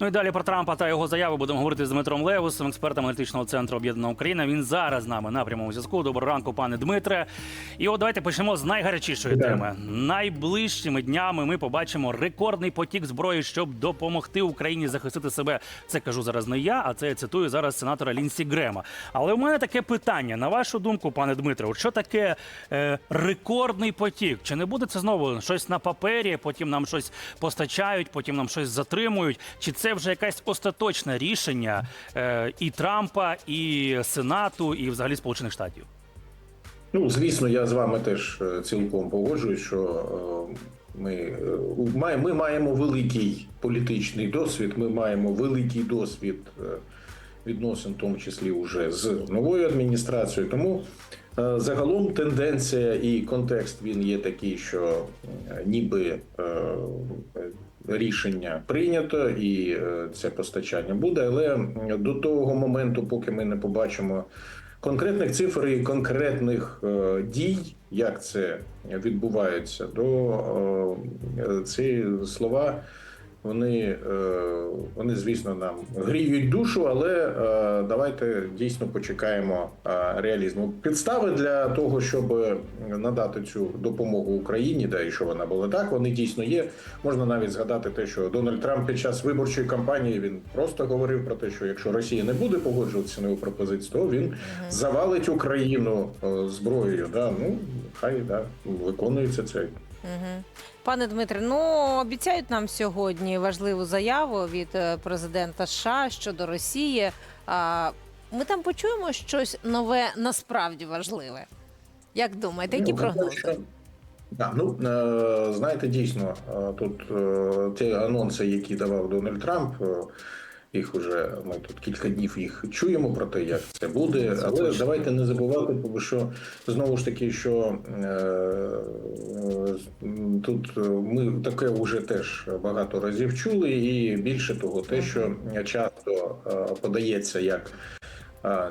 Ну і далі про Трампа та його заяви будемо говорити з Дмитром Левусом, експертом аналітичного центру Об'єднана Україна. Він зараз з нами на прямому зв'язку. Доброго ранку, пане Дмитре. І от давайте почнемо з найгарячішої Вітаю. теми. Найближчими днями ми побачимо рекордний потік зброї, щоб допомогти Україні захистити себе. Це кажу зараз не я, а це я цитую зараз сенатора Лінсі Грема. Але у мене таке питання. На вашу думку, пане Дмитре, що таке е, рекордний потік? Чи не буде це знову щось на папері? Потім нам щось постачають, потім нам щось затримують? Чи це вже якесь остаточне рішення е, і Трампа, і Сенату, і взагалі Сполучених Штатів? Ну, звісно, я з вами теж е, цілком погоджуюсь, що е, ми, е, ми маємо великий політичний досвід, ми маємо великий досвід відносин, в тому числі уже з новою адміністрацією. Тому загалом тенденція і контекст він є такий, що ніби рішення прийнято і е, це постачання буде, але до того моменту, поки ми не побачимо конкретних цифр і конкретних е, дій, як це відбувається, до е, ці слова. Вони, е, вони, звісно, нам гріють душу, але е, давайте дійсно почекаємо е, реалізму. Підстави для того, щоб надати цю допомогу Україні, да і що вона була так, вони дійсно є. Можна навіть згадати те, що Дональд Трамп під час виборчої кампанії він просто говорив про те, що якщо Росія не буде погоджуватися на його пропозицію, то він завалить Україну зброєю. Да, ну хай да виконується це. Угу. Пане Дмитре, ну обіцяють нам сьогодні важливу заяву від е, президента США щодо Росії. А, Ми там почуємо щось нове насправді важливе. Як думаєте, які Ну, прогнози? Да, ну е, знаєте, дійсно, е, тут ті анонси, які давав Дональд Трамп, їх уже ми тут кілька днів їх чуємо про те, як це буде. Але давайте не забувати, що знову ж таки, що е, е, тут е, ми таке вже теж багато разів чули, і більше того, те, що часто е, подається як.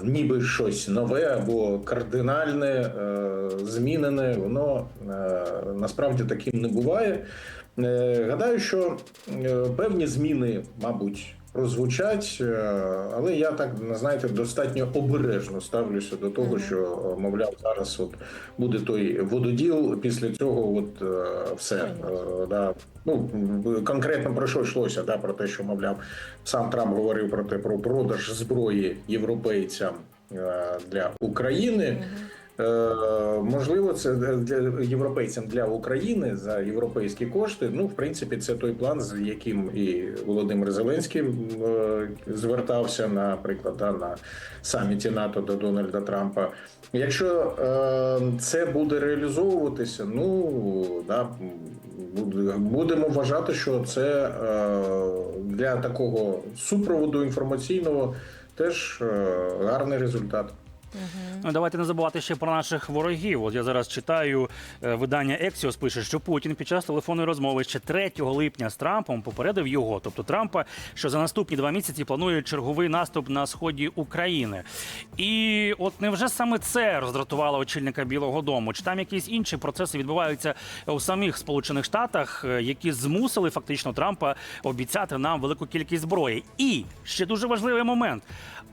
ніби щось нове або кардинальне, е, змінене, воно е, насправді таким не буває. Е, Гадаю, що е, певні зміни, мабуть, прозвучать, е, але я так знаєте, достатньо обережно ставлюся до того, що е, мовляв зараз от буде той вододіл. Після цього, от е, все да. Ну конкретно про що йшлося, да, про те, що мовляв, сам Трамп говорив про те про продаж зброї європейцям для України. Е, Можливо, це для європейцям для України за європейські кошти. Ну, в принципі, це той план, з яким і Володимир Зеленський е, звертався, наприклад, на саміті НАТО до Дональда Трампа. Якщо е, це буде реалізовуватися, ну да, будемо вважати, що це для такого супроводу інформаційного теж гарний результат. Ну, давайте не забувати ще про наших ворогів. От я зараз читаю е, видання Ексіос пише, що Путін під час телефонної розмови ще 3 липня з Трампом попередив його, тобто Трампа, що за наступні два місяці планує черговий наступ на сході України. І от невже саме це роздратувало очільника Білого Дому? Чи там якісь інші процеси відбуваються у самих Сполучених Штатах, е, які змусили фактично Трампа обіцяти нам велику кількість зброї? І ще дуже важливий момент.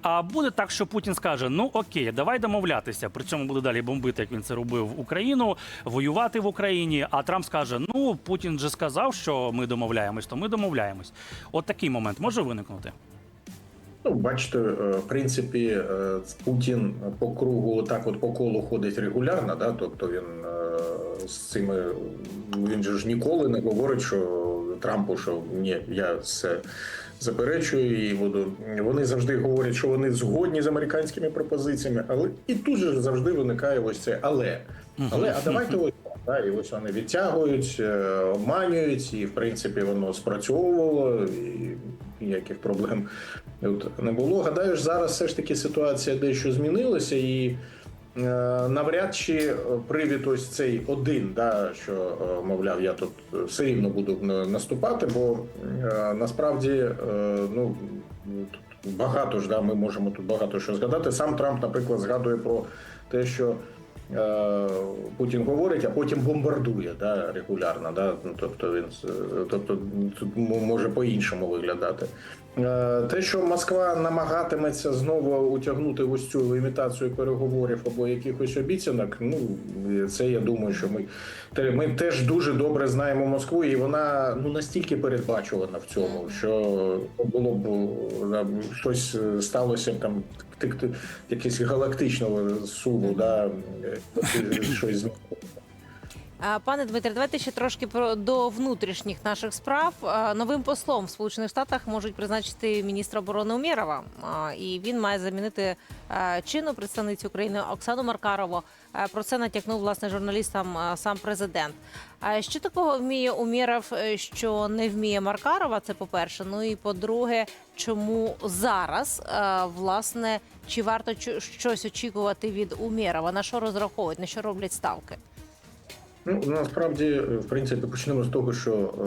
А буде так, що Путін скаже: ну окей, давай домовлятися. При цьому буде далі бомбити, як він це робив в Україну, воювати в Україні. А Трамп скаже: Ну Путін же сказав, що ми домовляємось, то ми домовляємось. От такий момент може виникнути. Ну, бачите, е, в принципі, е, Путін по кругу так от по колу ходить регулярно, да? тобто він е, з цими він же ж ніколи не говорить, що Трампу, що ні, я все заперечую і буду. Вони завжди говорять, що вони згодні з американськими пропозиціями, але і тут же завжди виникає ось це але. Але а давайте ось да, і ось вони відтягують, е, обманюють, і в принципі воно спрацьовувало, і ніяких проблем не було. Гадаю, зараз все ж таки ситуація дещо змінилася, і навряд чи е, привід ось цей один, да, що е, мовляв, я тут все рівно буду е, наступати, бо е, насправді е, ну. тут Багато ж да, ми можемо тут багато що згадати. Сам Трамп, наприклад, згадує про те, що е, Путін говорить, а потім бомбардує да, регулярно. Да? Ну, тобто він е, тобто, тут може по-іншому виглядати. Е, Те, що Москва намагатиметься знову утягнути ось цю імітацію переговорів або якихось обіцянок, ну це я думаю, що ми, ми теж дуже добре знаємо Москву, і вона ну настільки передбачувана в цьому, що було б е, щось е, сталося там якесь галактичного суву, да, е, щось змінилося. Пане Дмитре, давайте ще трошки про до внутрішніх наших справ. Новим послом в Сполучених Штатах можуть призначити міністра оборони Умєрова, і він має замінити а, чинну представницю України Оксану Маркарову. Про це натякнув власне журналістам сам президент. А що такого вміє Умєров, е, що не вміє Маркарова? Це по перше. Ну і по-друге, чому зараз власне чи варто щось очікувати від Умєрова? На що розраховують, на що роблять ставки? Ну насправді, е, в принципі, почнемо з того, що е,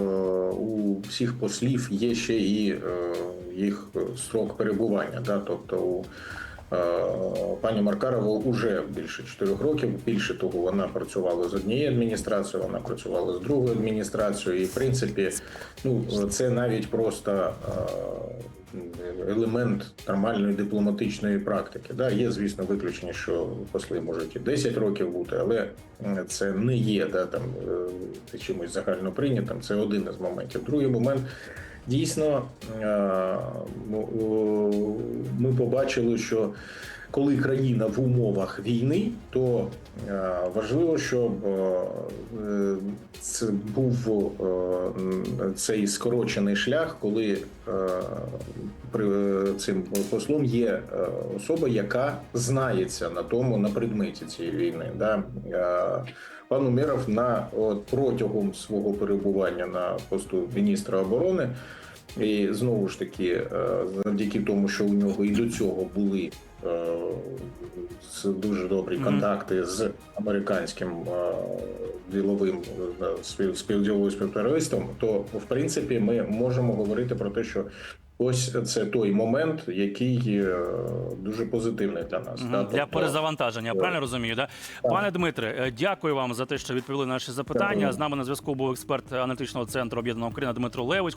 у всіх послів є ще і е, їх срок перебування. Да? Тобто у е, пані Маркарова вже більше 4 років. Більше того, вона працювала з однією адміністрацією, вона працювала з другою адміністрацією. І в принципі, ну це навіть просто. Е, Елемент нормальної дипломатичної практики. Да, є, звісно, виключення, що посли можуть і 10 років бути, але це не є да, там, е, чимось загально прийнятим. Це один із моментів. Другий момент дійсно е, ну, ми побачили, що коли країна в умовах війни, то е, важливо, щоб е, е, це був цей скорочений шлях, коли при цим послом є особа, яка знається на тому на предметі цієї війни. Пан Умєров на от, протягом свого перебування на посту міністра оборони. І знову ж таки, е, завдяки тому, що у нього і до цього були е, дуже добрі контакти з американським е, діловим спів- співділовим співтовариством, то в принципі ми можемо говорити про те, що ось це той момент, який дуже позитивний для нас. Для Тобто, перезавантаження, я правильно розумію, да? Пане Дмитре, дякую вам за те, що відповіли на наші запитання. Дякую. З нами на зв'язку був експерт аналітичного центру об'єднаного Україна Дмитро Левич.